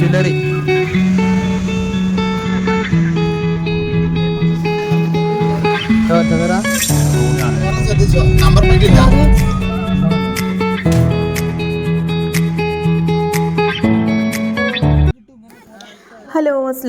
Jewellery.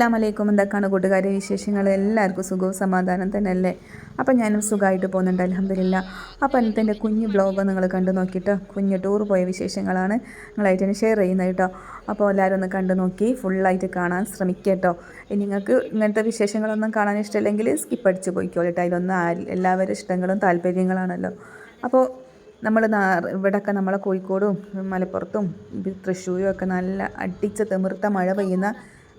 അസ്സാം വലൈക്കും എന്തൊക്കെയാണ് കൂട്ടുകാരെ വിശേഷങ്ങൾ? എല്ലാവർക്കും സുഖവും സമാധാനം തന്നെ അല്ലേ അപ്പം ഞാനും സുഖമായിട്ട് പോകുന്നുണ്ട് അലഹമില്ല അപ്പം അന്നത്തെ എന്റെ കുഞ്ഞ് ബ്ലോഗ് നിങ്ങൾ കണ്ടു നോക്കിയിട്ട് കുഞ്ഞ് ടൂർ പോയ വിശേഷങ്ങളാണ് നിങ്ങളായിട്ട് തന്നെ ഷെയർ ചെയ്യുന്നത് കേട്ടോ. അപ്പോൾ എല്ലാവരും ഒന്ന് കണ്ടു നോക്കി ഫുള്ളായിട്ട് കാണാൻ ശ്രമിക്കുക കേട്ടോ. ഇനി നിങ്ങൾക്ക് ഇങ്ങനത്തെ വിശേഷങ്ങളൊന്നും കാണാൻ ഇഷ്ടമില്ലെങ്കിൽ സ്കിപ്പ് അടിച്ച് പോയിക്കോളൂ കേട്ടോ. അതിലൊന്നും എല്ലാവരും ഇഷ്ടങ്ങളും താല്പര്യങ്ങളാണല്ലോ. അപ്പോൾ നമ്മൾ ഇവിടെയൊക്കെ നമ്മളെ കോഴിക്കോടും മലപ്പുറത്തും തൃശ്ശൂരും ഒക്കെ നല്ല അടിച്ച തിമിർത്ത മഴ പെയ്യുന്ന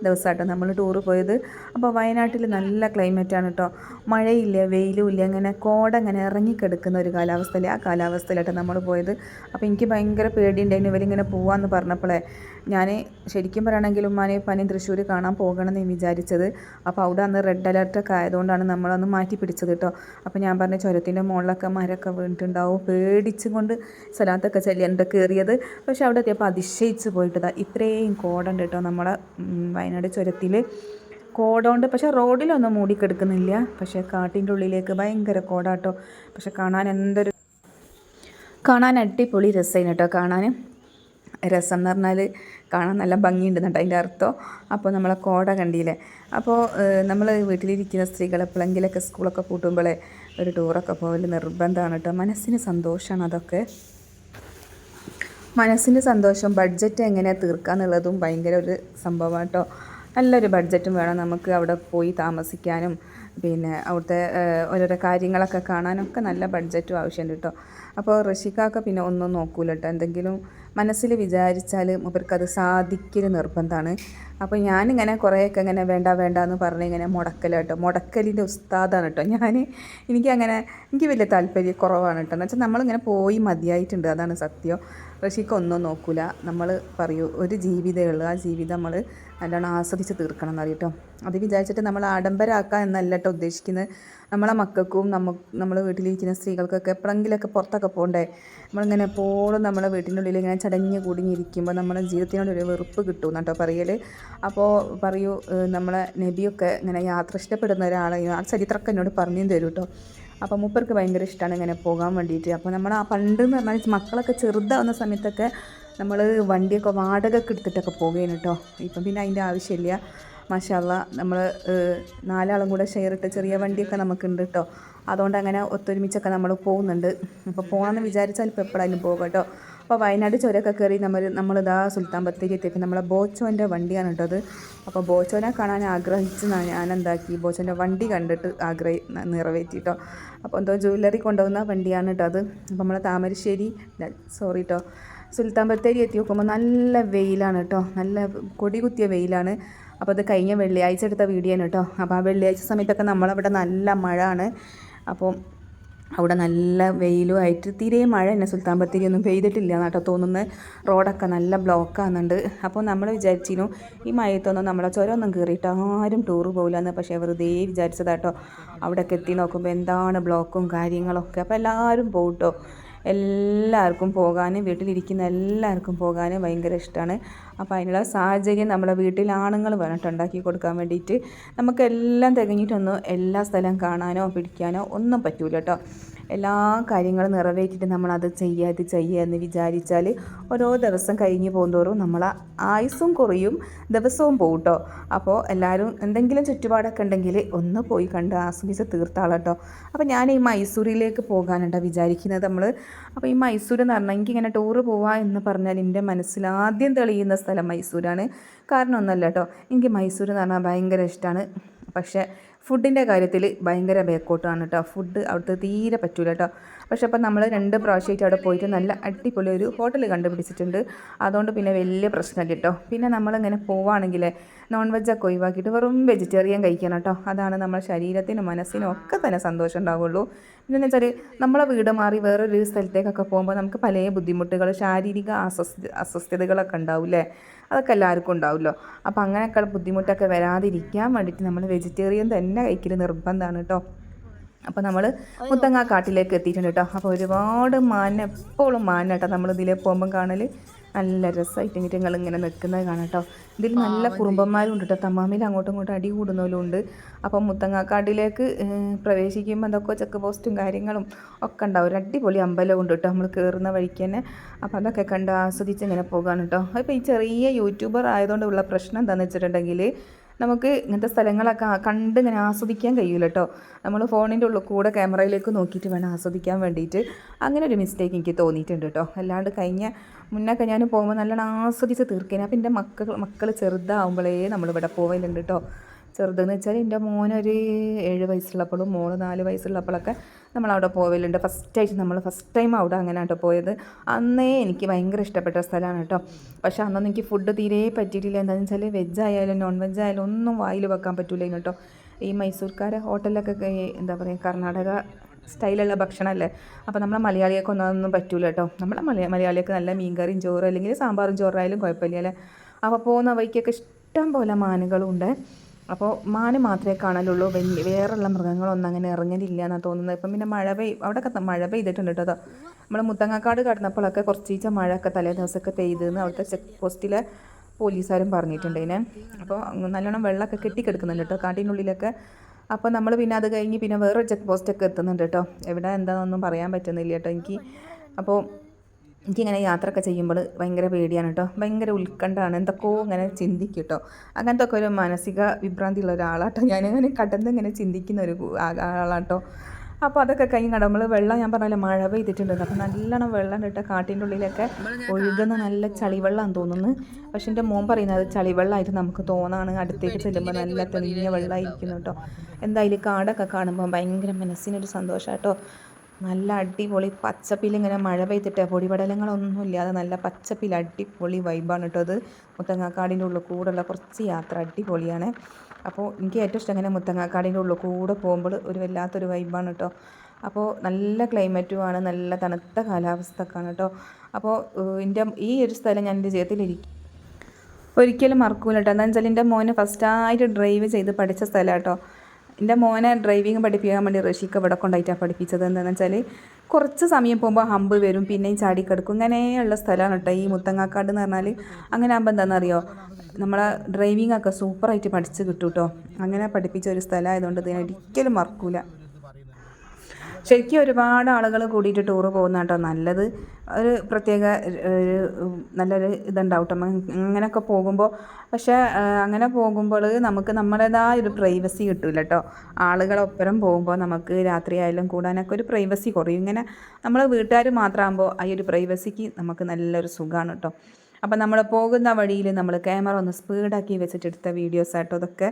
ദിവസമാട്ടോ നമ്മൾ ടൂറ് പോയത്. അപ്പോൾ വയനാട്ടിൽ നല്ല ക്ലൈമറ്റാണ് കേട്ടോ മഴയില്ല വെയിലും ഇല്ല അങ്ങനെ കോട അങ്ങനെ ഇറങ്ങിക്കിടക്കുന്ന ഒരു കാലാവസ്ഥയില്ല ആ കാലാവസ്ഥയിലാട്ടോ നമ്മൾ പോയത്. അപ്പോൾ എനിക്ക് ഭയങ്കര പേടിയുണ്ടായിരുന്നു. ഇവരിങ്ങനെ പോവാമെന്ന് പറഞ്ഞപ്പോഴേ ഞാൻ ശരിക്കും പറയുകയാണെങ്കിൽ ഉമ്മാനെ പനി തൃശ്ശൂർ കാണാൻ പോകണമെന്ന് വിചാരിച്ചത്. അപ്പോൾ അവിടെ അന്ന് റെഡ് അലർട്ടൊക്കെ ആയതുകൊണ്ടാണ് നമ്മളന്ന് മാറ്റി പിടിച്ചത് കേട്ടോ അപ്പോൾ ഞാൻ പറഞ്ഞ ചുരത്തിന്റെ മുകളിലൊക്കെ മരമൊക്കെ വീണിട്ടുണ്ടാവും. പേടിച്ചുകൊണ്ട് സ്ഥലത്തൊക്കെ ചെല്ലിയുണ്ട് കയറിയത് പക്ഷേ അവിടെ എത്തിയപ്പോൾ അതിശയിച്ച് പോയിട്ടതാ. ഇത്രയും കോടുണ്ട് കേട്ടോ നമ്മളെ വയനാട് ചുരത്തിൽ കോടമുണ്ട് പക്ഷേ റോഡിലൊന്നും മൂടിക്കെടുക്കുന്നില്ല. പക്ഷേ കാട്ടിന്റെ ഉള്ളിലേക്ക് ഭയങ്കര കോടാട്ടോ പക്ഷെ കാണാൻ എന്തൊരു കാണാൻ അടിപൊളി രസമാണ് കേട്ടോ കാണാൻ രസം എന്ന് പറഞ്ഞാൽ കാണാൻ നല്ല ഭംഗിയുണ്ട് കേട്ടോ അതിന്റെ അർത്ഥം. അപ്പോൾ നമ്മളെ കോട കണ്ടില്ലേ? അപ്പോൾ നമ്മൾ വീട്ടിലിരിക്കുന്ന സ്ത്രീകൾ എപ്പോഴെങ്കിലൊക്കെ സ്കൂളൊക്കെ പൂട്ടുമ്പോഴേ ഒരു ടൂറൊക്കെ പോകൽ നിർബന്ധമാണ് കേട്ടോ. മനസ്സിന് സന്തോഷമാണ് അതൊക്കെ. മനസ്സിന്റെ സന്തോഷം ബഡ്ജറ്റ് എങ്ങനെ തീർക്കാന്നുള്ളതും ഭയങ്കര ഒരു സംഭവമാണ് കേട്ടോ. നല്ലൊരു ബഡ്ജറ്റും വേണം നമുക്ക് അവിടെ പോയി താമസിക്കാനും പിന്നെ അവിടുത്തെ ഓരോരോ കാര്യങ്ങളൊക്കെ കാണാനൊക്കെ നല്ല ബഡ്ജറ്റും ആവശ്യമുണ്ട് കേട്ടോ. അപ്പോൾ ഋഷിക്കൊക്കെ പിന്നെ ഒന്നും നോക്കൂല കേട്ടോ. എന്തെങ്കിലും മനസ്സിൽ വിചാരിച്ചാൽ മൂപ്പർക്കത് സാധിക്കൽ നിർബന്ധമാണ്. അപ്പോൾ ഞാനിങ്ങനെ കുറേയൊക്കെ ഇങ്ങനെ വേണ്ട വേണ്ട എന്ന് പറഞ്ഞ് ഇങ്ങനെ മുടക്കൽ കേട്ടോ മുടക്കലിന്റെ ഉസ്താദാണ് കേട്ടോ ഞാൻ എനിക്കങ്ങനെ എനിക്ക് വലിയ താല്പര്യം കുറവാണ് കേട്ടോ എന്ന് വെച്ചാൽ നമ്മളിങ്ങനെ പോയി മതിയായിട്ടുണ്ട്. അതാണ് സത്യം. ഋഷിക്ക് ഒന്നും നോക്കൂല. നമ്മൾ പറയൂ ഒരു ജീവിതമേ ഉള്ളൂ. ആ ജീവിതം നമ്മൾ നല്ലോണം ആസ്വദിച്ച് തീർക്കണം എന്ന് കേട്ടോ അത് വിചാരിച്ചിട്ട് നമ്മൾ ആഡംബരമാക്കുക എന്നല്ല കേട്ടോ ഉദ്ദേശിക്കുന്നത്. നമ്മളെ മക്കൾക്കും നമ്മ നമ്മൾ വീട്ടിലിരിക്കുന്ന സ്ത്രീകൾക്കൊക്കെ എപ്പോഴെങ്കിലുമൊക്കെ പുറത്തൊക്കെ പോകണ്ടേ നമ്മളിങ്ങനെ എപ്പോഴും നമ്മളെ വീട്ടിന്റെ ഉള്ളിൽ ഇങ്ങനെ ചടഞ്ഞ് കുടുങ്ങിയിരിക്കുമ്പോൾ നമ്മുടെ ജീവിതത്തിനോട് ഒരു വെറുപ്പ് കിട്ടും കേട്ടോ പറയൽ അപ്പോൾ പറയൂ നമ്മളെ നബിയൊക്കെ ഇങ്ങനെ യാത്ര ഇഷ്ടപ്പെടുന്ന ഒരാളെയും ആ ചരിത്രമൊക്കെ എന്നോട് പറഞ്ഞു തരും കേട്ടോ അപ്പോൾ മൂപ്പർക്ക് ഭയങ്കര ഇഷ്ടമാണ് ഇങ്ങനെ പോകാൻ വേണ്ടിയിട്ട് അപ്പോൾ നമ്മൾ ആ പണ്ട് എന്ന് പറഞ്ഞാൽ മക്കളൊക്കെ ചെറുതാവുന്ന സമയത്തൊക്കെ നമ്മൾ വണ്ടിയൊക്കെ വാടകയ്ക്ക് എടുത്തിട്ടൊക്കെ പോകുകയാണ് കേട്ടോ ഇപ്പം പിന്നെ അതിന്റെ ആവശ്യമില്ല. മാഷാല്ല നമ്മൾ നാലാളും കൂടെ ഷെയർ ഇട്ട് ചെറിയ വണ്ടിയൊക്കെ നമുക്കുണ്ട് കേട്ടോ അതുകൊണ്ട് അങ്ങനെ ഒത്തൊരുമിച്ചൊക്കെ നമ്മൾ പോകുന്നുണ്ട്. അപ്പോൾ പോകണമെന്ന് വിചാരിച്ചാൽ ഇപ്പോൾ എപ്പോഴായാലും പോകും കേട്ടോ അപ്പോൾ വയനാട് ചുരമൊക്കെ കയറി നമ്മൾ നമ്മളിതാ സുൽത്താൻ ബത്തേരി എത്തിയപ്പോൾ നമ്മളെ ബോച്ചോന്റെ വണ്ടിയാണ് കേട്ടത് അപ്പോൾ ബോച്ചോനെ കാണാൻ ആഗ്രഹിച്ച് ഞാൻ എന്താക്കി ബോച്ചോന്റെ വണ്ടി കണ്ടിട്ട് ആഗ്രഹി നിറവേറ്റി കേട്ടോ അപ്പോൾ എന്തോ ജ്വല്ലറി കൊണ്ടുവന്ന വണ്ടിയാണ് കേട്ടോ അത്. അപ്പോൾ നമ്മളെ താമരശ്ശേരി സോറി കേട്ടോ സുൽത്താൻ ബത്തേരി എത്തി നോക്കുമ്പോൾ നല്ല വെയിലാണ് കേട്ടോ. നല്ല കൊടി കുത്തിയ വെയിലാണ്. അപ്പോൾ അത് കഴിഞ്ഞ വെള്ളിയാഴ്ച എടുത്ത വീഡിയോ ആണ് കേട്ടോ. അപ്പോൾ ആ വെള്ളിയാഴ്ച സമയത്തൊക്കെ നമ്മളവിടെ നല്ല മഴ ആണ് അപ്പോൾ അവിടെ നല്ല വെയിലുമായിട്ട് തീരെ മഴ തന്നെ സുൽത്താൻ ബത്തേരി ഒന്നും പെയ്തിട്ടില്ല എന്നാട്ടോ തോന്നുന്നത്. റോഡൊക്കെ നല്ല ബ്ലോക്കാകുന്നുണ്ട് അപ്പോൾ നമ്മൾ വിചാരിച്ചിരുന്നു ഈ മയത്തൊന്നും നമ്മളെ ചുരമൊന്നും കയറിയിട്ട് ആരും ടൂറ് പോകില്ല എന്ന്. പക്ഷേ വെറുതെ വിചാരിച്ചതാട്ടോ. അവിടെയൊക്കെ എത്തി നോക്കുമ്പോൾ എന്താണ് ബ്ലോക്കും കാര്യങ്ങളൊക്കെ അപ്പോൾ എല്ലാവരും പോകട്ടോ എല്ലാവർക്കും പോകാനും വീട്ടിലിരിക്കുന്ന എല്ലാവർക്കും പോകാനും ഭയങ്കര ഇഷ്ടമാണ്. അപ്പോൾ അതിനുള്ള സാഹചര്യം നമ്മളെ വീട്ടിൽ ആണുങ്ങൾ വേണം ഉണ്ടാക്കി കൊടുക്കാൻ വേണ്ടിയിട്ട് നമുക്കെല്ലാം തികഞ്ഞിട്ടൊന്നും എല്ലാ സ്ഥലം കാണാനോ പിടിക്കാനോ ഒന്നും പറ്റൂല കേട്ടോ. എല്ലാ കാര്യങ്ങളും നിറവേറ്റിയിട്ട് നമ്മളത് ചെയ്യുക ഇത് ചെയ്യുക എന്ന് വിചാരിച്ചാൽ ഓരോ ദിവസം കഴിഞ്ഞ് പോകുന്തോറും നമ്മൾ ആയുസ്സും കുറയും ദിവസവും പോകും കേട്ടോ അപ്പോൾ എല്ലാവരും എന്തെങ്കിലും ചുറ്റുപാടൊക്കെ ഉണ്ടെങ്കിൽ ഒന്ന് പോയി കണ്ട് ആസ്വദിച്ച് തീർത്താളട്ടോ അപ്പോൾ ഞാൻ ഈ മൈസൂരിലേക്ക് പോകാനുണ്ടോ വിചാരിക്കുന്നത് നമ്മൾ. അപ്പോൾ ഈ മൈസൂർ എന്ന് പറഞ്ഞാൽ എനിക്കിങ്ങനെ ടൂറ് പോവാ എന്ന് പറഞ്ഞാൽ എന്റെ മനസ്സിൽ ആദ്യം തെളിയുന്ന സ്ഥലം മൈസൂരാണ്. കാരണം ഒന്നല്ല കേട്ടോ എനിക്ക് മൈസൂർ എന്ന് പറഞ്ഞാൽ ഭയങ്കര ഇഷ്ടമാണ്. പക്ഷേ ഫുഡിന്റെ കാര്യത്തിൽ ഭയങ്കര ബേക്കോട്ടാണ് കേട്ടോ ഫുഡ് അവിടുത്തെ തീരെ പറ്റൂല കേട്ടോ പക്ഷെ അപ്പം നമ്മൾ രണ്ട് പ്രാവശ്യമായിട്ട് അവിടെ പോയിട്ട് നല്ല അടിപൊളി ഒരു ഹോട്ടൽ കണ്ടുപിടിച്ചിട്ടുണ്ട്. അതുകൊണ്ട് പിന്നെ വലിയ പ്രശ്നമില്ല കേട്ടോ പിന്നെ നമ്മളിങ്ങനെ പോവുകയാണെങ്കിൽ നോൺ വെജൊക്കെ ഒഴിവാക്കിയിട്ട് വെറും വെജിറ്റേറിയൻ കഴിക്കണം കേട്ടോ അതാണ് നമ്മുടെ ശരീരത്തിനും മനസ്സിനും ഒക്കെ തന്നെ സന്തോഷം ഉണ്ടാവുള്ളൂ. പിന്നെന്ന് വെച്ചാൽ നമ്മളെ വീട് മാറി വേറൊരു സ്ഥലത്തേക്കൊക്കെ പോകുമ്പോൾ നമുക്ക് പല ബുദ്ധിമുട്ടുകൾ ശാരീരിക അസ്വസ്ഥ അസ്വസ്ഥതകളൊക്കെ ഉണ്ടാവില്ലേ അതൊക്കെ എല്ലാവർക്കും ഉണ്ടാവുമല്ലോ. അപ്പോൾ അങ്ങനെയൊക്കെ ബുദ്ധിമുട്ടൊക്കെ വരാതിരിക്കാൻ വേണ്ടിയിട്ട് നമ്മൾ വെജിറ്റേറിയൻ തന്നെ കഴിക്കൽ നിർബന്ധമാണ് കേട്ടോ. അപ്പോൾ നമ്മൾ മുത്തങ്ങ കാട്ടിലേക്ക് എത്തിയിട്ടുണ്ട് കേട്ടോ. അപ്പോൾ ഒരുപാട് മാന എപ്പോഴും മാന കേട്ടോ നമ്മൾ ഇതിലേ പോകുമ്പം കാണൽ നല്ല രസമായിട്ട് ഇങ്ങനെ ഇങ്ങനെ നിൽക്കുന്നത് കാണാം കേട്ടോ ഇതിൽ നല്ല കുറുമ്പന്മാരും ഉണ്ട് കേട്ടോ തമ്മാമിൽ അങ്ങോട്ടും ഇങ്ങോട്ടും അടി കൂടുന്നവരും ഉണ്ട് അപ്പം മുത്തങ്ങാക്കാടിലേക്ക് ഏഹ്, പ്രവേശിക്കുമ്പോൾ അതൊക്കെ ചെക്ക് പോസ്റ്റും കാര്യങ്ങളും ഒക്കെ ഉണ്ടാവും. ഒരു അടിപൊളി അമ്പലം ഉണ്ട് കേട്ടോ നമ്മൾ കയറുന്ന വഴിക്ക് തന്നെ. അപ്പോൾ അതൊക്കെ കണ്ട് ആസ്വദിച്ച് ഇങ്ങനെ പോകാണ് കേട്ടോ അപ്പോൾ ഈ ചെറിയ യൂട്യൂബർ ആയതുകൊണ്ടുള്ള പ്രശ്നം എന്താണെന്ന് വെച്ചിട്ടുണ്ടെങ്കിൽ നമുക്ക് ഇങ്ങനത്തെ സ്ഥലങ്ങളൊക്കെ കണ്ട് ഇങ്ങനെ ആസ്വദിക്കാൻ കഴിയില്ല കേട്ടോ നമ്മൾ ഫോണിന്റെ ഉള്ളിൽ കൂടെ ക്യാമറയിലേക്ക് നോക്കിയിട്ട് വേണം ആസ്വദിക്കാൻ വേണ്ടിയിട്ട്. അങ്ങനെ ഒരു മിസ്റ്റേക്ക് എനിക്ക് തോന്നിയിട്ടുണ്ട് കേട്ടോ അല്ലാണ്ട് കഴിഞ്ഞ മുന്നൊക്കെ ഞാൻ പോകുമ്പോൾ നല്ലോണം ആസ്വദിച്ച് തീർക്കേനെ. അപ്പം എന്റെ മക്കൾ മക്കൾ ചെറുതാവുമ്പോഴേ നമ്മളിവിടെ പോവലുണ്ട് കേട്ടോ ചെറുതെന്ന് വെച്ചാൽ എന്റെ മോനൊരു ഏഴ് വയസ്സുള്ളപ്പോഴും മോൾ നാല് വയസ്സുള്ളപ്പോഴൊക്കെ നമ്മളവിടെ പോവലുണ്ട്. ഫസ്റ്റായിട്ട് നമ്മൾ ഫസ്റ്റ് ടൈം അവിടെ അങ്ങനെ കേട്ടോ പോയത്. അന്നേ എനിക്ക് ഭയങ്കര ഇഷ്ടപ്പെട്ട സ്ഥലമാണ് കേട്ടോ പക്ഷേ അന്നൊന്നും എനിക്ക് ഫുഡ് തീരെ പറ്റിയിട്ടില്ല. എന്താണെന്ന് വെച്ചാൽ വെജ് ആയാലും നോൺ വെജ് ആയാലും ഒന്നും വായിൽ വെക്കാൻ പറ്റൂല കേട്ടോ ഈ മൈസൂർക്കാരെ ഹോട്ടലിലൊക്കെ ഈ എന്താ പറയുക കർണാടക സ്റ്റൈലുള്ള ഭക്ഷണമല്ലേ? അപ്പോൾ നമ്മളെ മലയാളിയൊക്കെ ഒന്നും പറ്റൂല കേട്ടോ നമ്മളെ മലയാ മലയാളിയൊക്കെ നല്ല മീൻകറിയും ചോറും അല്ലെങ്കിൽ സാമ്പാറും ചോറായാലും കുഴപ്പമില്ല അല്ലേ? അപ്പോൾ പോകുന്ന വഴിക്കൊക്കെ ഇഷ്ടം പോലെ മാനുകളും ഉണ്ട് അപ്പോൾ മാന് മാത്രമേ കാണലുള്ളൂ. വലിയ വേറെയുള്ള മൃഗങ്ങളൊന്നും അങ്ങനെ ഇറങ്ങലില്ല എന്നാണ് തോന്നുന്നത്. ഇപ്പം പിന്നെ മഴ പെയ് അവിടെയൊക്കെ മഴ പെയ്തിട്ടുണ്ട് കേട്ടോ നമ്മൾ മുത്തങ്ങാക്കാട് കടന്നപ്പോഴൊക്കെ കുറച്ചീച്ച മഴയൊക്കെ തലേ ദിവസമൊക്കെ പെയ്തെന്ന് അവിടുത്തെ ചെക്ക് പോസ്റ്റിലെ പോലീസുകാരും പറഞ്ഞിട്ടുണ്ട് ഇതിനെ. അപ്പോൾ നല്ലോണം വെള്ളമൊക്കെ കെട്ടിക്കിടക്കുന്നുണ്ട് കേട്ടോ കാട്ടിനുള്ളിലൊക്കെ അപ്പോൾ നമ്മൾ പിന്നെ അത് കഴിഞ്ഞ് പിന്നെ വേറൊരു ചെക്ക് പോസ്റ്റൊക്കെ എത്തുന്നുണ്ട് കേട്ടോ. എവിടെ എന്താണെന്നൊന്നും പറയാൻ പറ്റുന്നില്ല കേട്ടോ എനിക്ക്. അപ്പോൾ എനിക്കിങ്ങനെ യാത്രയൊക്കെ ചെയ്യുമ്പോൾ ഭയങ്കര പേടിയാണ് കേട്ടോ. ഭയങ്കര ഉത്കണ്ഠമാണ് എന്തൊക്കെയോ ഇങ്ങനെ ചിന്തിക്കും കേട്ടോ. അങ്ങനത്തെ ഒക്കെ ഒരു മാനസിക വിഭ്രാന്തിയുള്ള ഒരാളാട്ടോ ഞാനിങ്ങനെ കടന്ന് ഇങ്ങനെ ചിന്തിക്കുന്ന ഒരു ആളാട്ടോ. അപ്പോൾ അതൊക്കെ കഴിഞ്ഞ് കണ്ട? നമ്മൾ വെള്ളം ഞാൻ പറഞ്ഞാൽ മഴ പെയ്തിട്ടുണ്ട്. അപ്പോൾ നല്ലോണം വെള്ളം ഇട്ട കാട്ടിന്റെ ഉള്ളിലൊക്കെ ഒഴുകുന്ന നല്ല ചളിവെള്ളമാണ് തോന്നുന്നു. പക്ഷെ എന്റെ മോൻ പറയുന്നത് ചളിവെള്ളമായിട്ട് നമുക്ക് തോന്നാണ്. അടുത്തേക്ക് ചെല്ലുമ്പോൾ നല്ല തെളിഞ്ഞ വെള്ളമായിരിക്കുന്നു കേട്ടോ. എന്തായാലും കാടൊക്കെ കാണുമ്പോൾ ഭയങ്കര മനസ്സിനൊരു സന്തോഷം കേട്ടോ നല്ല അടിപൊളി പച്ചപ്പിൽ ഇങ്ങനെ മഴ പെയ്തിട്ട് പൊടിപടലങ്ങളൊന്നും ഇല്ലാതെ നല്ല പച്ചപ്പിൽ അടിപൊളി വൈബാണ് കേട്ടോ അത്. മുത്തങ്ങാക്കാടിന്റെ ഉള്ളിൽ കൂടെയുള്ള കുറച്ച് യാത്ര അടിപൊളിയാണ്. അപ്പോൾ എനിക്ക് ഏറ്റവും ഇഷ്ടം അങ്ങനെ മുത്തങ്ങാക്കാടിന്റെ ഉള്ളിൽ കൂടെ പോകുമ്പോൾ ഒരു വല്ലാത്തൊരു വൈബാണ് കേട്ടോ അപ്പോൾ നല്ല ക്ലൈമറ്റുമാണ് നല്ല തണുത്ത കാലാവസ്ഥ ഒക്കെ ആണ് കേട്ടോ അപ്പോൾ എന്റെ ഈ ഒരു സ്ഥലം ഞാൻ എന്റെ ജീവിതത്തിൽ ഇരിക്കും ഒരിക്കലും മറക്കൂല കേട്ടോ എന്താ വെച്ചാൽ എന്റെ മോനെ ഫസ്റ്റായിട്ട് ഡ്രൈവ് ചെയ്ത് പഠിച്ച സ്ഥലം കേട്ടോ എന്റെ മോനെ ഡ്രൈവിങ് പഠിപ്പിക്കാൻ വേണ്ടി റഷീക്ക് ഇവിടെ കൊണ്ടായിട്ടാണ് പഠിപ്പിച്ചത് എന്താണെന്ന് വെച്ചാൽ കുറച്ച് സമയം പോകുമ്പോൾ ഹമ്പ് വരും പിന്നെയും ചാടിക്കിടക്കും ഇങ്ങനെയുള്ള സ്ഥലമാണ് കേട്ടോ ഈ മുത്തങ്ങാക്കാട് എന്ന് പറഞ്ഞാൽ അങ്ങനെ ആകുമ്പോൾ എന്താണെന്നറിയോ? നമ്മളെ ഡ്രൈവിംഗ് ഒക്കെ സൂപ്പറായിട്ട് പഠിച്ച് കിട്ടും കേട്ടോ അങ്ങനെ പഠിപ്പിച്ച ഒരു സ്ഥലമായതുകൊണ്ട് ഇതിനെ ഒരിക്കലും മറക്കൂല. ശരിക്കും ഒരുപാട് ആളുകൾ കൂടിയിട്ട് ടൂറ് പോകുന്ന കേട്ടോ നല്ലത് ഒരു പ്രത്യേക ഒരു നല്ലൊരു ഇതുണ്ടാവും അങ്ങനെയൊക്കെ പോകുമ്പോൾ പക്ഷേ അങ്ങനെ പോകുമ്പോൾ നമുക്ക് നമ്മുടേതായ ഒരു പ്രൈവസി കിട്ടില്ല കേട്ടോ ആളുകളൊപ്പരം പോകുമ്പോൾ നമുക്ക് രാത്രി ആയാലും കൂടാനൊക്കെ ഒരു പ്രൈവസി കുറയും. ഇങ്ങനെ നമ്മൾ വീട്ടുകാർ മാത്രമാകുമ്പോൾ ആ ഒരു പ്രൈവസിക്ക് നമുക്ക് നല്ലൊരു സുഖമാണ് കേട്ടോ അപ്പോൾ നമ്മൾ പോകുന്ന വഴിയിൽ നമ്മൾ ക്യാമറ ഒന്ന് സ്പീഡാക്കി വെച്ചിട്ട് എടുത്ത വീഡിയോസ് ആട്ടോ അതൊക്കെ.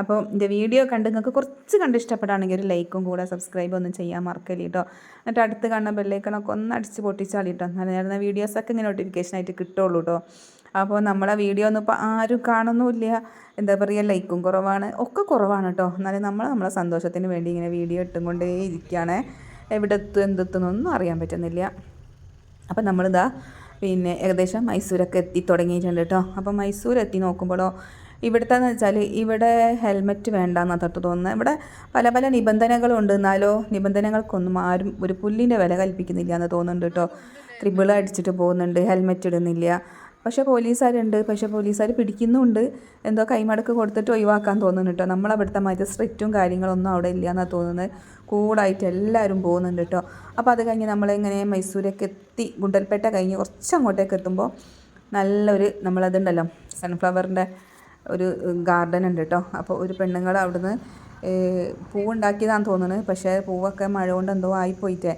അപ്പോൾ എന്റെ വീഡിയോ കണ്ട് നിങ്ങൾക്ക് കുറച്ച് കണ്ട് ഇഷ്ടപ്പെടുകയാണെങ്കിൽ ഒരു ലൈക്കും കൂടെ സബ്സ്ക്രൈബ് ഒന്നും ചെയ്യാൻ മറക്കല്ലേ കേട്ടോ എന്നിട്ട് അടുത്ത് കാണുന്ന ബെല്ലൈക്കണൊക്കെ ഒന്ന് അടിച്ച് പൊട്ടിച്ചാൽ കേട്ടോ നല്ല നേരുന്ന വീഡിയോസൊക്കെ ഇങ്ങനെ ആയിട്ട് കിട്ടുള്ളൂ കേട്ടോ അപ്പോൾ നമ്മളെ വീഡിയോ ഒന്നും ഇപ്പോൾ ആരും കാണുന്നുമില്ല. എന്താ പറയുക ലൈക്കും കുറവാണ്. ഒക്കെ കുറവാണ് കേട്ടോ എന്നാലും നമ്മൾ നമ്മളെ സന്തോഷത്തിന് വേണ്ടി ഇങ്ങനെ വീഡിയോ ഇട്ടും കൊണ്ടേ ഇരിക്കുകയാണ്. എവിടെ എത്തും എന്തെത്തുന്നൊന്നും അറിയാൻ പറ്റുന്നില്ല. അപ്പം നമ്മളിതാ പിന്നെ ഏകദേശം മൈസൂരൊക്കെ എത്തി തുടങ്ങിയിട്ടുണ്ട് കേട്ടോ. അപ്പോൾ മൈസൂർ എത്തി നോക്കുമ്പോഴോ ഇവിടുത്തെ എന്ന് വെച്ചാൽ ഇവിടെ ഹെൽമെറ്റ് വേണ്ടെന്നാണ് തൊട്ട് തോന്നുന്നത് ഇവിടെ പല പല നിബന്ധനകളുണ്ട്. എന്നാലോ നിബന്ധനകൾക്കൊന്നും ആരും ഒരു പുല്ലിന്റെ വില കൽപ്പിക്കുന്നില്ല എന്ന് തോന്നുന്നുണ്ട് കേട്ടോ. ത്രിബിൾ അടിച്ചിട്ട് പോകുന്നുണ്ട് ഹെൽമെറ്റ് ഇടുന്നില്ല. പക്ഷേ പോലീസുകാരുണ്ട് പക്ഷേ പോലീസുകാർ പിടിക്കുന്നുണ്ട്. എന്തോ കൈമടക്ക് കൊടുത്തിട്ട് ഒഴിവാക്കാൻ തോന്നുന്നു കേട്ടോ. നമ്മളവിടുത്തെ മജിസ്ട്രേറ്റും സ്ട്രിക്റ്റും കാര്യങ്ങളൊന്നും അവിടെ ഇല്ല എന്നാണ് തോന്നുന്നത്. കൂടായിട്ട് എല്ലാവരും പോകുന്നുണ്ട് കേട്ടോ. അപ്പോൾ അത് കഴിഞ്ഞ് നമ്മളിങ്ങനെ മൈസൂരേക്ക് എത്തി. ഗുണ്ടൽപേട്ട കഴിഞ്ഞ് കുറച്ച് അങ്ങോട്ടേക്ക് എത്തുമ്പോൾ നല്ലൊരു നമ്മളതുണ്ടല്ലോ സൺഫ്ലവറിന്റെ ഒരു ഗാർഡൻ ഉണ്ട് കേട്ടോ. അപ്പോൾ ഒരു പെണ്ണുങ്ങൾ അവിടുന്ന് പൂവുണ്ടാക്കിയതാണെന്ന് തോന്നുന്നത് പക്ഷേ പൂവൊക്കെ മഴ കൊണ്ട് എന്തോ ആയിപ്പോയിട്ടേ.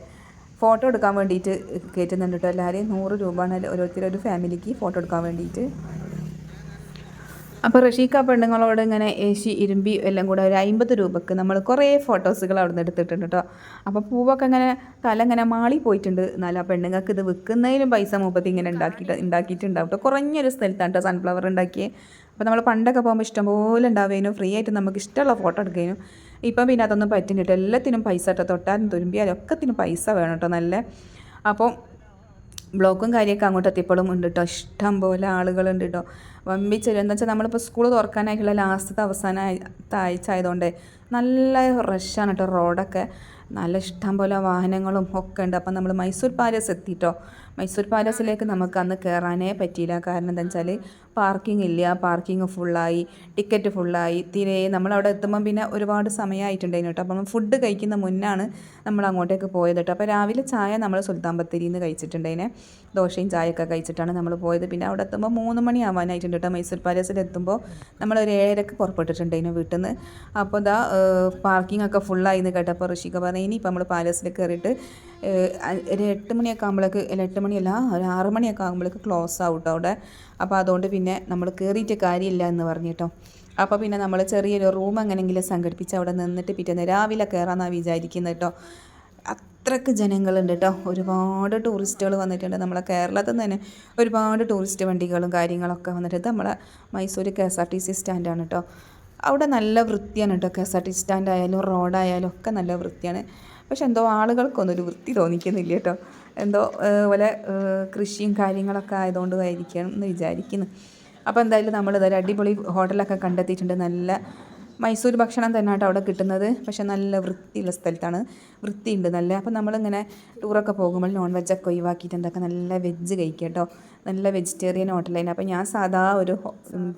ഫോട്ടോ എടുക്കാൻ വേണ്ടിയിട്ട് കയറ്റുന്നുണ്ട് കേട്ടോ. എല്ലാവരെയും നൂറ് രൂപയാണ് ഓരോരുത്തരും ഒരു ഫാമിലിക്ക് ഫോട്ടോ എടുക്കാൻ വേണ്ടിയിട്ട്. അപ്പോൾ റഷീക്ക പെണ്ണുങ്ങളോട് ഇങ്ങനെ ഏശി ഇരുമ്പി എല്ലാം കൂടെ ഒരു അമ്പത് രൂപക്ക് നമ്മൾ കുറേ ഫോട്ടോസുകൾ അവിടെ നിന്ന് എടുത്തിട്ടുണ്ട് കേട്ടോ. അപ്പോൾ പൂവൊക്കെ ഇങ്ങനെ തല ഇങ്ങനെ മാളി പോയിട്ടുണ്ട്. എന്നാലും ആ പെണ്ണുങ്ങൾക്ക് ഇത് വിൽക്കുന്നതിലും പൈസ മൂപ്പത്തി ഇങ്ങനെ ഉണ്ടാക്കിയിട്ട് ഉണ്ടാക്കിയിട്ടുണ്ടാവും കേട്ടോ. കുറഞ്ഞൊരു സ്ഥലത്താണ് കേട്ടോ സൺഫ്ലവർ ഉണ്ടാക്കിയത് അപ്പോൾ നമ്മൾ പണ്ടൊക്കെ പോകുമ്പോൾ ഇഷ്ടംപോലെ ഉണ്ടാവുകയും ഫ്രീ ആയിട്ട് നമുക്ക് ഇഷ്ടമുള്ള ഫോട്ടോ എടുക്കുകയും ഇപ്പം പിന്നെ അതൊന്നും പറ്റുന്നിട്ട് എല്ലാത്തിനും പൈസ കേട്ടോ തൊട്ടാലും തുരുമ്പിയാലും ഒക്കത്തിനും പൈസ വേണം കേട്ടോ നല്ല. അപ്പോൾ ബ്ലോക്കും കാര്യമൊക്കെ അങ്ങോട്ട് എത്തിയപ്പോഴും ഉണ്ട് കേട്ടോ ഇഷ്ടം പോലെ ആളുകളുണ്ട് കേട്ടോ വമ്പിച്ചൊരു എന്താ വെച്ചാൽ നമ്മളിപ്പോൾ സ്കൂൾ തുറക്കാനായിട്ടുള്ള ലാസ്റ്റത്തെ അവസാന ആഴ്ച ആയതുകൊണ്ട് നല്ല റഷാണ് കേട്ടോ റോഡൊക്കെ നല്ല ഇഷ്ടം പോലെ വാഹനങ്ങളും ഒക്കെ ഉണ്ട്. അപ്പം നമ്മൾ മൈസൂർ പാലസ് എത്തിട്ടോ മൈസൂർ പാലസിലേക്ക് നമുക്ക് അന്ന് കയറാനേ പറ്റിയില്ല. കാരണം എന്താ വെച്ചാൽ പാർക്കിംഗ് ഇല്ല. പാർക്കിംഗ് ഫുള്ളായി ടിക്കറ്റ് ഫുള്ളായി തീരെ നമ്മളവിടെ എത്തുമ്പം പിന്നെ ഒരുപാട് സമയമായിട്ടുണ്ടായിരുന്നു കേട്ടോ. അപ്പം ഫുഡ് കഴിക്കുന്ന മുന്നാണ് നമ്മൾ അങ്ങോട്ടേക്ക് പോയത് കേട്ടോ. അപ്പോൾ രാവിലെ ചായ നമ്മൾ സുൽത്താൻ ബത്തേരിയിൽ നിന്ന് കഴിച്ചിട്ടുണ്ടായിനെ. ദോശയും ചായയൊക്കെ കഴിച്ചിട്ടാണ് നമ്മൾ പോയത്. പിന്നെ അവിടെ എത്തുമ്പോൾ മൂന്ന് മണി ആവാനായിട്ടുണ്ട് കേട്ടോ മൈസൂർ പാലസിൽ എത്തുമ്പോൾ നമ്മൾ ഒരു ഏഴരക്ക് പുറപ്പെട്ടിട്ടുണ്ടായിരുന്നു വീട്ടിൽ നിന്ന് അപ്പോൾ ഇതാ പാർക്കിംഗ് ഒക്കെ ഫുള്ളായി എന്ന് കേട്ടപ്പോൾ ഋഷിക പറഞ്ഞു ഇനിയിപ്പോൾ നമ്മൾ പാലസിൽ കയറിയിട്ട് ഒരു എട്ട് മണിയൊക്കെ ആകുമ്പോഴേക്ക് അല്ല എട്ട് മണിയല്ല ഒരു ആറ് മണിയൊക്കെ ആകുമ്പോഴേക്ക് ക്ലോസ് ആവും കേട്ടോ അവിടെ. അപ്പോൾ അതുകൊണ്ട് പിന്നെ നമ്മൾ കയറിയിട്ട് കാര്യമില്ല എന്ന് പറഞ്ഞു അപ്പോൾ പിന്നെ നമ്മൾ ചെറിയൊരു റൂം എങ്ങനെയെങ്കിലും സംഘടിപ്പിച്ച് അവിടെ നിന്നിട്ട് പിറ്റേന്ന് രാവിലെ കയറാമെന്നാണ് വിചാരിക്കുന്നത് കേട്ടോ അത്രയ്ക്ക് ജനങ്ങളുണ്ട് കേട്ടോ ഒരുപാട് ടൂറിസ്റ്റുകൾ വന്നിട്ടുണ്ട്. നമ്മളെ കേരളത്തിൽ നിന്ന് തന്നെ ഒരുപാട് ടൂറിസ്റ്റ് വണ്ടികളും കാര്യങ്ങളൊക്കെ വന്നിട്ട് നമ്മളെ Mysore K S R T C സ്റ്റാൻഡാണ് കേട്ടോ അവിടെ നല്ല വൃത്തിയാണ് കേട്ടോ K S R T C സ്റ്റാൻഡായാലും റോഡായാലും ഒക്കെ നല്ല വൃത്തിയാണ്. പക്ഷെ എന്തോ ആളുകൾക്കൊന്നും ഒരു വൃത്തി തോന്നിക്കുന്നില്ല കേട്ടോ. എന്തോ പോലെ കൃഷിയും കാര്യങ്ങളൊക്കെ ആയതുകൊണ്ട് ആയിരിക്കണം എന്ന് വിചാരിക്കുന്നു. അപ്പോൾ എന്തായാലും നമ്മൾ ഇതൊരു അടിപൊളി ഹോട്ടലൊക്കെ കണ്ടെത്തിയിട്ടുണ്ട്. നല്ല മൈസൂർ ഭക്ഷണം തന്നെ കേട്ടോ അവിടെ കിട്ടുന്നത്. പക്ഷേ നല്ല വൃത്തിയുള്ള സ്ഥലത്താണ്. വൃത്തിയുണ്ട് നല്ല. അപ്പോൾ നമ്മളിങ്ങനെ ടൂറൊക്കെ പോകുമ്പോൾ നോൺ വെജൊക്കെ ഒഴിവാക്കിയിട്ട് എന്തൊക്കെ നല്ല വെജ് കഴിക്കുക കേട്ടോ. നല്ല വെജിറ്റേറിയൻ ഹോട്ടലായിരുന്നു. അപ്പോൾ ഞാൻ സാധാ ഒരു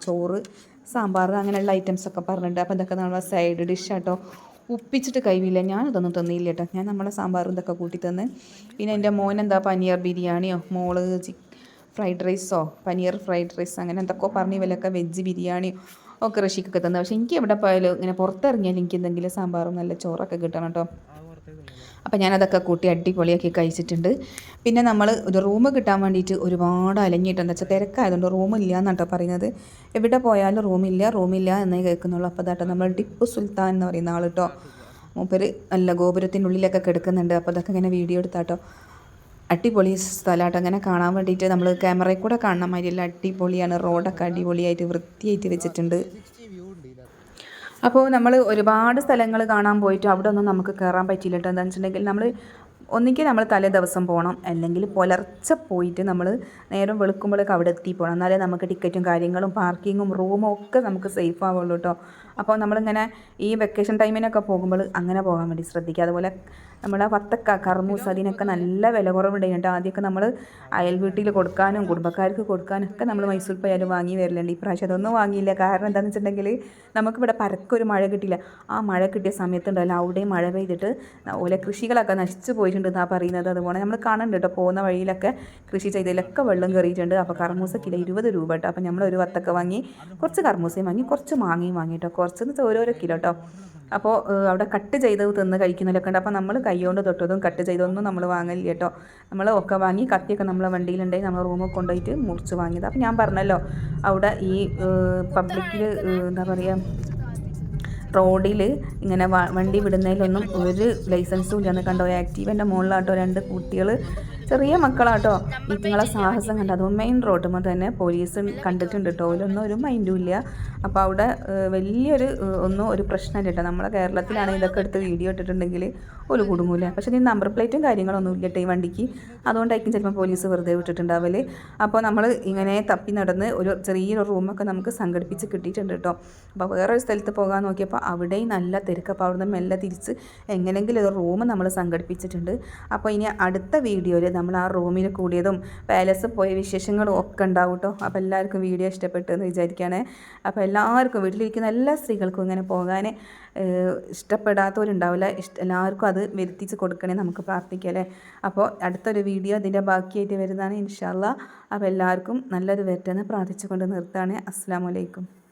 ചോറ് സാമ്പാർ അങ്ങനെയുള്ള ഐറ്റംസൊക്കെ പറഞ്ഞിട്ടുണ്ട്. അപ്പോൾ ഇതൊക്കെ നമ്മളെ സൈഡ് ഡിഷ് കേട്ടോ ഉപ്പിച്ചിട്ട് കഴിവില്ല ഞാനതൊന്നും തന്നില്ല കേട്ടോ ഞാൻ നമ്മളെ സാമ്പാറും ഇതൊക്കെ കൂട്ടി തന്ന്. പിന്നെ എന്റെ മോൻ എന്താ പനീർ ബിരിയാണിയോ? മോൾ ചിക്ക് ഫ്രൈഡ് റൈസോ? പനീർ ഫ്രൈഡ് റൈസ് അങ്ങനെ എന്തൊക്കെ പറഞ്ഞ് ഇവലൊക്കെ വെജ് ബിരിയാണിയോ? ഒക്കെ ഋഷിക്കൊക്കെ തന്നു. പക്ഷേ എനിക്ക് എവിടെ പോയാലും ഇങ്ങനെ പുറത്തിറങ്ങിയാൽ എനിക്ക് എന്തെങ്കിലും സാമ്പാറും നല്ല ചോറൊക്കെ കിട്ടണം കേട്ടോ അപ്പോൾ ഞാനതൊക്കെ കൂട്ടി അടിപൊളിയാക്കി കഴിച്ചിട്ടുണ്ട്. പിന്നെ നമ്മൾ ഒരു റൂം കിട്ടാൻ വേണ്ടിയിട്ട് ഒരുപാട് അലഞ്ഞിട്ട് എന്താ വെച്ചാൽ തിരക്കായതുകൊണ്ട് റൂമില്ല എന്നാണ് പറയുന്നത്. എവിടെ പോയാലും റൂമില്ല റൂമില്ല എന്നേ കേൾക്കുന്നുള്ളൂ. അപ്പോൾ അതാട്ടോ നമ്മൾ ടിപ്പു സുൽത്താൻ എന്ന് പറയുന്ന ആൾ കേട്ടോ. മൂപ്പര് നല്ല ഗോപുരത്തിനുള്ളിലൊക്കെ കിടക്കുന്നുണ്ട്. അപ്പോൾ അതൊക്കെ ഇങ്ങനെ വീഡിയോ എടുത്താട്ടോ. അടിപൊളി സ്ഥലമായിട്ട് അങ്ങനെ കാണാൻ വേണ്ടിയിട്ട് നമ്മൾ ക്യാമറയിൽ കൂടെ കാണുന്ന മാതിരിയല്ല. അടിപൊളിയാണ്. റോഡൊക്കെ അടിപൊളിയായിട്ട് വൃത്തിയായിട്ട് വെച്ചിട്ടുണ്ട്. അപ്പോൾ നമ്മൾ ഒരുപാട് സ്ഥലങ്ങൾ കാണാൻ പോയിട്ട് അവിടെ ഒന്നും നമുക്ക് കയറാൻ പറ്റിയില്ല കേട്ടോ. എന്താണെന്ന് വെച്ചിട്ടുണ്ടെങ്കിൽ നമ്മൾ ഒന്നിക്കൽ നമ്മൾ തലേ ദിവസം പോകണം അല്ലെങ്കിൽ പുലർച്ചെ പോയിട്ട് നമ്മൾ നേരം വെളുക്കുമ്പോഴേക്ക് അവിടെ എത്തി പോകണം. എന്നാലേ നമുക്ക് ടിക്കറ്റും കാര്യങ്ങളും പാർക്കിങ്ങും റൂമും ഒക്കെ നമുക്ക് സേഫ് ആവുള്ളൂ കേട്ടോ. അപ്പോൾ നമ്മളിങ്ങനെ ഈ വെക്കേഷൻ ടൈമിനൊക്കെ പോകുമ്പോൾ അങ്ങനെ പോകാൻ വേണ്ടി ശ്രദ്ധിക്കുക. അതുപോലെ നമ്മളെ വത്തക്ക കർമൂസ് അതിനൊക്കെ നല്ല വില കുറവുണ്ട് കേട്ടോ. ആദ്യമൊക്കെ നമ്മൾ അയൽ വീട്ടിൽ കൊടുക്കാനും കുടുംബക്കാർക്ക് കൊടുക്കാനും ഒക്കെ നമ്മൾ മൈസൂർ പോയാലും വാങ്ങി വരലുണ്ട്. ഈ പ്രാവശ്യം അതൊന്നും വാങ്ങിയില്ല. കാരണം എന്താണെന്ന് വെച്ചിട്ടുണ്ടെങ്കിൽ നമുക്കിവിടെ പരക്കൊരു മഴ കിട്ടിയില്ല. ആ മഴ കിട്ടിയ സമയത്തുണ്ടല്ലോ അവിടെയും മഴ പെയ്തിട്ട് ഓലെ കൃഷികളൊക്കെ നശിച്ചു പോയിട്ടുണ്ട് എന്നാണ് പറയുന്നത്. അതുപോലെ നമ്മൾ കാണുന്നുണ്ട് കേട്ടോ പോകുന്ന വഴിയിലൊക്കെ കൃഷി ചെയ്തതിലൊക്കെ വെള്ളം കയറിയിട്ടുണ്ട്. അപ്പോൾ കർമൂസ കിലോ ഇരുപത് രൂപ കേട്ടോ. അപ്പോൾ നമ്മളൊരു വത്തക്ക വാങ്ങി കുറച്ച് കർമൂസയും വാങ്ങി കുറച്ച് മാങ്ങയും വാങ്ങി കേട്ടോ. കുറച്ച് ഓരോരോ കിലോ കേട്ടോ അപ്പോൾ അവിടെ കട്ട് ചെയ്ത് തിന്ന് കഴിക്കുന്നതിലൊക്കെ ഉണ്ട്. അപ്പോൾ നമ്മൾ കൈകൊണ്ട് തൊട്ടതും കട്ട് ചെയ്തതൊന്നും നമ്മൾ വാങ്ങില്ല കേട്ടോ നമ്മൾ ഒക്കെ വാങ്ങി കത്തിയൊക്കെ നമ്മളെ വണ്ടിയിലുണ്ടെങ്കിൽ നമ്മൾ റൂമിൽ കൊണ്ടുപോയിട്ട് മുറിച്ച് വാങ്ങിയത്. അപ്പോൾ ഞാൻ പറഞ്ഞല്ലോ അവിടെ ഈ പബ്ലിക്കിൽ എന്താ പറയുക റോഡിൽ ഇങ്ങനെ വണ്ടി വിടുന്നതിലൊന്നും ഒരു ലൈസൻസും ഇല്ലെന്ന് കണ്ടോ ആക്റ്റീവന്റെ മുകളിലാട്ടോ രണ്ട് കുട്ടികൾ ചെറിയ മക്കളാട്ടോ. ഇതുങ്ങളെ സാഹസം കണ്ടോ. അതും മെയിൻ റോഡുമ്പോൾ തന്നെ പോലീസ് കണ്ടിട്ടുണ്ട് കേട്ടോ അതിലൊന്നും ഒരു മൈൻഡും ഇല്ല. അപ്പോൾ അവിടെ വലിയൊരു ഒന്നും ഒരു പ്രശ്നമില്ല കേട്ടോ നമ്മളെ കേരളത്തിലാണ് ഇതൊക്കെ എടുത്ത് വീഡിയോ ഇട്ടിട്ടുണ്ടെങ്കിൽ ഒരു കുടുങ്ങൂല. പക്ഷേ ഈ നമ്പർ പ്ലേറ്റും കാര്യങ്ങളൊന്നും ഇല്ല കേട്ടോ ഈ വണ്ടിക്ക്. അതുകൊണ്ടായിരിക്കും ചിലപ്പോൾ പോലീസ് വെറുതെ വിട്ടിട്ടുണ്ടാവൽ. അപ്പോൾ നമ്മൾ ഇങ്ങനെ തപ്പി നടന്ന് ഒരു ചെറിയൊരു റൂമൊക്കെ നമുക്ക് സംഘടിപ്പിച്ച് കിട്ടിയിട്ടുണ്ട് കേട്ടോ അപ്പോൾ വേറൊരു സ്ഥലത്ത് പോകാൻ നോക്കിയപ്പോൾ അവിടെയും നല്ല തിരക്ക്. അപ്പോൾ അവിടുന്ന് മെല്ലെ തിരിച്ച് എങ്ങനെയെങ്കിലും ഒരു റൂം നമ്മൾ സംഘടിപ്പിച്ചിട്ടുണ്ട്. അപ്പോൾ ഇനി അടുത്ത വീഡിയോയിൽ നമ്മൾ ആ റൂമിൽ കൂടിയതും പാലസ് പോയ വിശേഷങ്ങളും ഒക്കെ ഉണ്ടാവും കേട്ടോ അപ്പോൾ എല്ലാവർക്കും വീഡിയോ ഇഷ്ടപ്പെട്ടു എന്ന് വിചാരിക്കുകയാണ് അപ്പോൾ എല്ലാവർക്കും വീട്ടിലിരിക്കുന്ന എല്ലാ സ്ത്രീകൾക്കും ഇങ്ങനെ പോകാൻ ഇഷ്ടപ്പെടാത്തവരുണ്ടാവില്ല. ഇഷ്ട എല്ലാവർക്കും അത് വരുത്തിച്ച് കൊടുക്കണേ നമുക്ക് പ്രാർത്ഥിക്കാം അല്ലേ? അപ്പോൾ അടുത്തൊരു വീഡിയോ അതിന്റെ ബാക്കിയായിട്ട് വരുന്നതാണ് ഇൻഷാല്ല അപ്പോൾ എല്ലാവർക്കും നല്ലൊരു വരട്ടെന്ന് പ്രാർത്ഥിച്ചുകൊണ്ട് നിർത്താണ് അസ്സാം വലൈക്കും